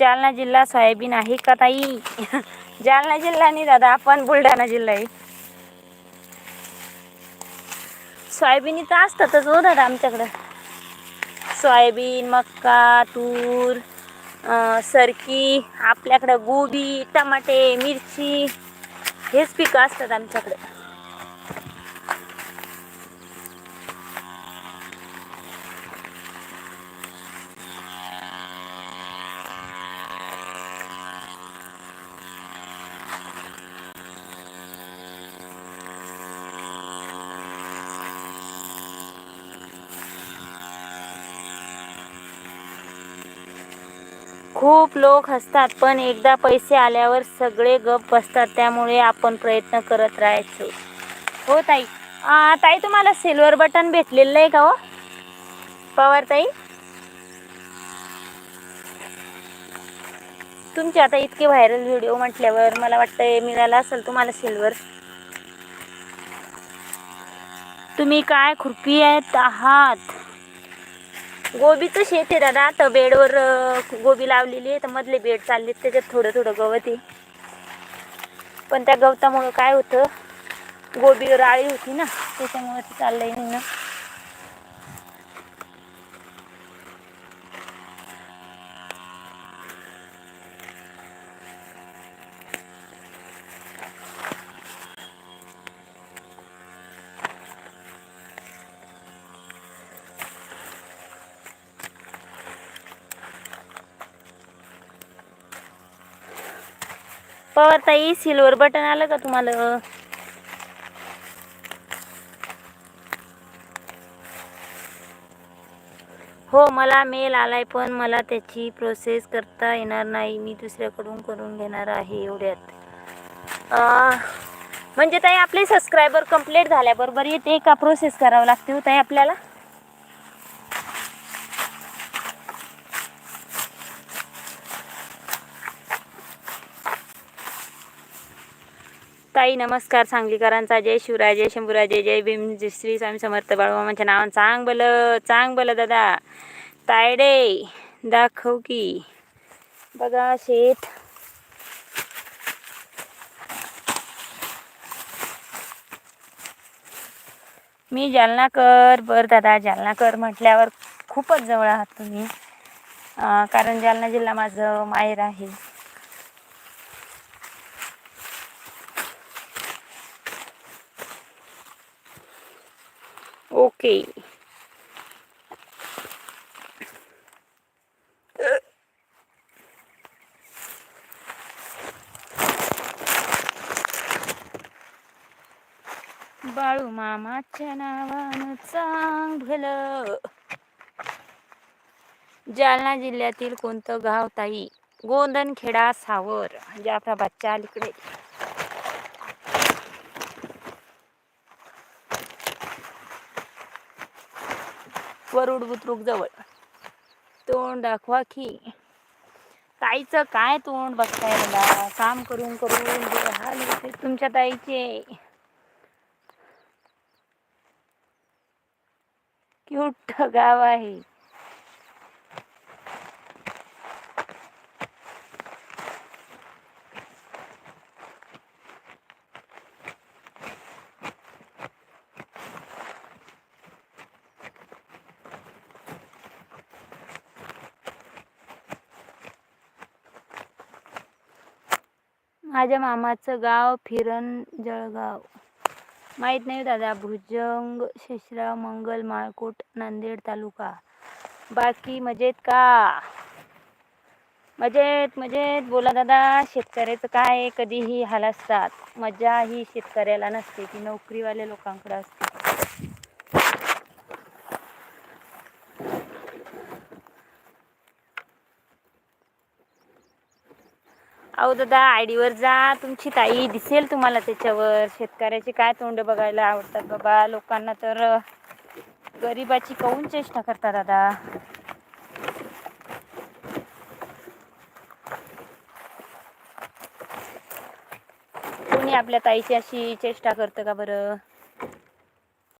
जालना जिल्हा सोयाबीन आहे का ताई? जालना जिल्हा नाही दादा आपण बुलढाणा जिल्हा आहे. सोयाबीन तर असतातच हो दादा आमच्याकडं. सोयाबीन मक्का तूर सरकी आपल्याकडं गोबी टमाटे मिरची हेच पिकं असतात आमच्याकडं. खूप लोक हसतात पण एकदा पैसे आल्यावर सगळे गप बसतात त्यामुळे आपण प्रयत्न करत राहायचो. हो ताई. आ, ताई तुम्हाला सिल्वर बटन भेटलेलं आहे का हो? पवार ताई तुमचे आता इतके व्हायरल व्हिडिओ म्हटल्यावर मला वाटतं मिळाला असेल तुम्हाला सिल्वर तुम्ही काय खुरपी आहेत? आहात. गोबीचं शेत आहे दादा. तर बेडवर गोबी लावलेली आहे. तर मधले बेड चालले त्याच्यात थोडं थोडं गवत आहे. पण त्या गवतामुळं काय होतं? गोबीवर आळी होती ना. त्याच्यामुळं ते चाललंय ना. पवार ताई सिल्वर बटन आलं का तुम्हाला? हो मला मेल आलाय पण मला त्याची प्रोसेस करता येणार नाही. मी दुसऱ्याकडून करून घेणार आहे एवढ्यात. म्हणजे ताई आपले सबस्क्रायबर कंप्लीट झाल्याबरोबर येते का? प्रोसेस करावं लागते हो ताई आपल्याला? ताई नमस्कार. सांगलीकरांचा जय शिवराय जय शंभूराजे जय भीम जय श्री स्वामी समर्थ. बाळूमामांच्या नावानं चांग बल चांग बल दादा. तायडे दाखव की. बघा शेत मी जालनाकर बर दादा जालनाकर म्हटल्यावर खूपच जवळ आहात तुम्ही. कारण जालना जिल्हा माझं माहेर आहे. ओके बाळू मामाच्या नावानं चांग भलं जालना जिल्ह्यातील कोणतं गाव ताई? गोंदनखेडा सावर. जाफराबादच्या अलीकडे. वरुड बुद्रुक जवळ. तोंड दाखवा की. ताईचं काय तोंड बघताय मला? काम करून करून हाल होते तुमच्या ताईचे. क्यूट गाव आहे. माझ्या मामाचं गाव फिरण जळगाव. माहीत नाही दादा भुजंग शेषराव मंगल माळकोट नांदेड तालुका. बाकी मजेत का? मजेत मजेत. बोला दादा शेतकऱ्याचं काय? आहे, कधीही हाल असतात. मजा ही शेतकऱ्याला नसते ती नोकरीवाल्या लोकांकडे असते अहो दादा आय डीवर जा. तुमची ताई दिसेल तुम्हाला त्याच्यावर. शेतकऱ्याचे काय तोंड बघायला आवडतात बाबा. लोकांना तर गरिबाची काऊन चेष्टा करता दादा? कोणी आपल्या ताईची अशी चेष्टा करतं का बरं?